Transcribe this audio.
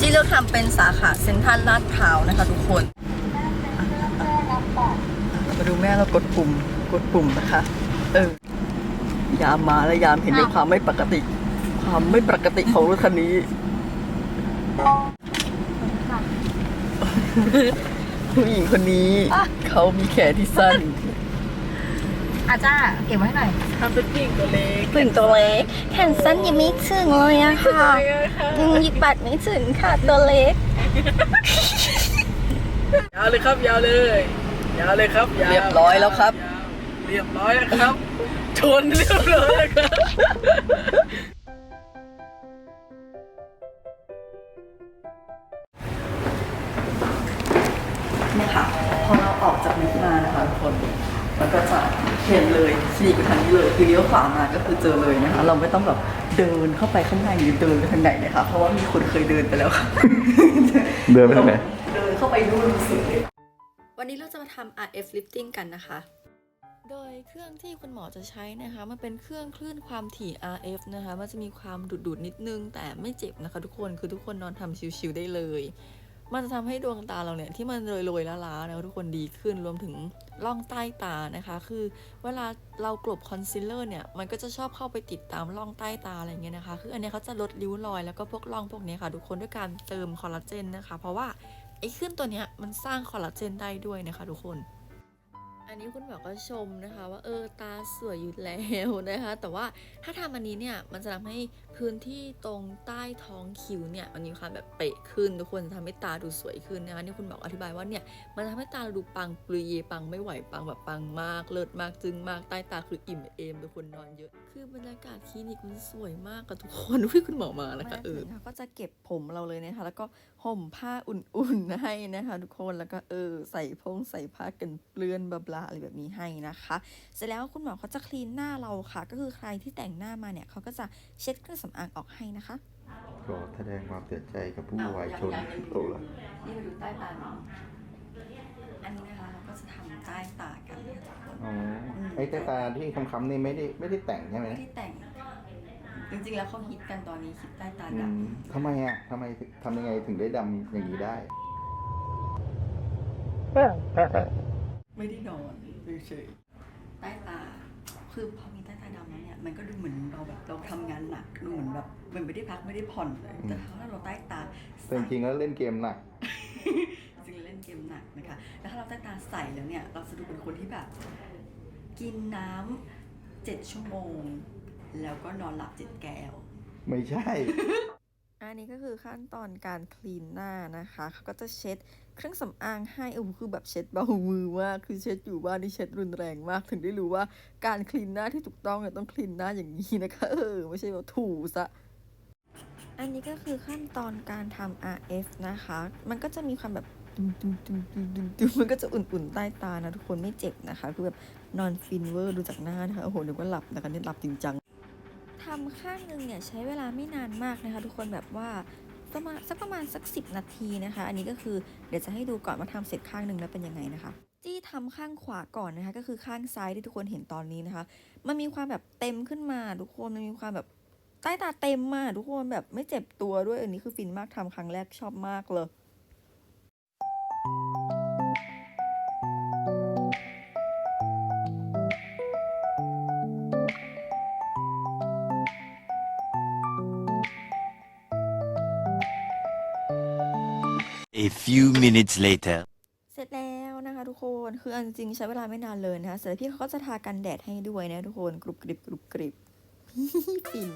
ที่เลือกทำเป็นสาขาเซ็นทรัลลาดพร้าวนะคะทุกคนมาดูแม่เรากดปุ่มกดปุ่มนะคะ เออยามมาแล้วยามเห็นในความไม่ปกติ ความไม่ปกติของรถคันนี้ผู้หญิงคนนี้ เขามีแขนที่สั้น อาจ้าเก็บไว้ให้หน่อยทำเป็นผู้หญิงตัวเล็กผู้หญิงตัวเล็กแขนสั้นยังไม่ถึงเลยอะค่ะยังหยิบบัตรไม่ถึงค่ะตัวเล็ก ยาวเลยครับยาวเลย ยาวเลยครับาวเรียบร้อยแล้วครับยาวเรียบร้อยแล้วครับ ชนเรียบร้อยแล้วครับเนี่ยค่ะพอเราออกจากลิฟต์มานะคะทุกคน มันก็จะเห็นเลยฉีกไปทางนี้เลยคือเลี้ยวขวามาก็คือเจอเลยนะคะ เราไม่ต้องแบบเดินเข้าไปข้างในหรือเดินไปทางไหนนะคะเพราะว่ามีคนเคยเดินไปแล้วค่ะเดินไปทางไหนเดินเข้าไปดูสุดเลยวันนี้เราจะมาทำ RF lifting กันนะคะ โดยเครื่องที่คุณหมอจะใช้นะคะ มันเป็นเครื่องคลื่นความถี่ RF นะคะ มันจะมีความดุดๆดนิดนึง แต่ไม่เจ็บนะคะ ทุกคน คือทุกคนนอนทำชิวๆได้เลย มันจะทำให้ดวงตาเราเนี่ยที่มันโรยๆล้าๆนะทุกคนดีขึ้นรวมถึงร่องใต้ตานะคะ คือเวลาเรากลบคอนซีลเลอร์เนี่ยมันก็จะชอบเข้าไปติดตามร่องใต้ตาอะไรเงี้ยนะคะ คืออันนี้เขาจะลดริ้วรอยแล้วก็พวกร่องพวกเนี้ยค่ะ ทุกคนด้วยการเติมคอลลาเจนนะคะ เพราะว่าไอ้ขึ้นตัวเนี้ยมันสร้างคอลลาเจนได้ด้วยนะคะ ทุกคน อันนี้คุณหมอก็ชมนะคะ ว่าเออตาสวยอยู่แล้วนะคะ แต่ว่าถ้าทำอันนี้เนี่ยมันจะทำให้พื้นที่ตรงใต้ท้องคิ้วเนี่ยมันมีความแบบเป๊ะขึ้นทุกคนจะทำให้ตาดูสวยขึ้นนะคะนี่คุณหมออธิบายว่าเนี่ยมันทำให้ตาเราดูปังปรีเยปังไม่ไหวปังแบบปังมาก เลิศมากจึงมากใต้ตาคืออิ่มเอมเป็นคนนอนเยอะ คือบรรยากาศคลินิกมันสวยมากกับทุกคนอุ้ยคุณหมอมานะคะเออก็จะเก็บผมเราเลยนะคะแล้วก็ ห่มผ้าอุ่นๆให้นะคะทุกคนแล้วก็เออใส่พงใส่ผ้ากันเปื้อนบลาๆอะไรแบบนี้ให้นะคะ เสร็จแล้วคุณหมอเขาจะคลีนหน้าเราค่ะ ก็คือใครที่แต่งหน้ามาเนี่ยเขาก็จะเช็ดเครื่องสำอางออกให้นะคะขอแสดงความเสียใจกับผู้วายชนโตแล้วนี่มาดูใต้ตาน้องอันนี้นะคะเราก็จะทำใต้ตากันนะคะทุกคนอ๋อไอ้ใต้ตาที่คำๆนี่ไม่ได้ไม่ได้แต่งใช่ไหมไม่ได้แต่งจ ริงๆแล้วเขาฮิตกันตอนนี้ฮิตใต้ตาอืดมทำไมอะทำไมถึงทำยังไงถึงได้ดำอย่างนี้ได้ำไม่ได้นอนเฉยๆใต้ตา คือพอมีใต้ตาดำแล้วเนี่ยมันก็ดูเหมือนเราแบบเราทำงานหนักดูเหมือนแบบเหมันไม่ได้พักไม่ได้ผ่อนเลยแต่ถ้าเราใต้ตาแต่จริงๆแล้วเล่นเกมหนัก จริงๆเล่นเกมหนักนะคะ แล้วถ้าเราใต้ตาใสแล้วเนี่ย เราจะดูเป็นคนที่แบบ กินน้ำเจ็ดชั่วโมง แล้วก็นอนหลับเจ็ดแก้ว ไม่ใช่ อันนี้ก็คือขั้นตอนการคลีนหน้านะคะเขาก็จะเช็ดเครื่องสำอางให้โอ้โหคือแบบเช็ดเบามือมากคือเช็ดอยู่บ้านนี่เช็ดรุนแรงมาก ถึงได้รู้ว่าการคลีนหน้าที่ถูกต้องเนี่ยต้องคลีนหน้าอย่างนี้นะคะเออไม่ใช่แบบถูซะอันนี้ก็คือขั้นตอนการทำ RF นะคะ มันก็จะมีความแบบตุ้มตุ้มตุ้มตุ้มตุ้มตุ้มมันก็จะอุ่นๆ ใต้ตานะทุกคนไม่เจ็บนะคะ คือแบบนอนฟินเวอร์ดูจากหน้านะคะ โอ้โหนึกว่าหลับนะคะนี่หลับจริงจัง ทำข้างหนึ่งเนี่ยใช้เวลาไม่นานมากนะคะ ทุกคนแบบว่าประมาณสักประมาณสักสินาทีนะคะ อันนี้ก็คือเดี๋ยวจะให้ดูก่อนว่าทำเสร็จข้างหนึ่งแล้วเป็นยังไงนะคะจี้ทำข้างขวาก่อนนะคะ ก็คือข้างซ้ายที่ทุกคนเห็นตอนนี้นะคะ มันมีความแบบเต็มขึ้นมาทุกคนมันมีความแบบใต้ตาเต็มมากทุกคนแบบไม่เจ็บตัวด้วยอันนี้คือฟินมากทำครั้งแรกชอบมากเลย A few minutes later. เสร็จแล้วนะคะทุกคนคืออันจริงใช้เวลาไม่นานเลยนะคะเสร็จแล้วพี่เขาก็จะทากันแดดให้ด้วยนะทุกคนกรุบกริบกรุบกริบฟิน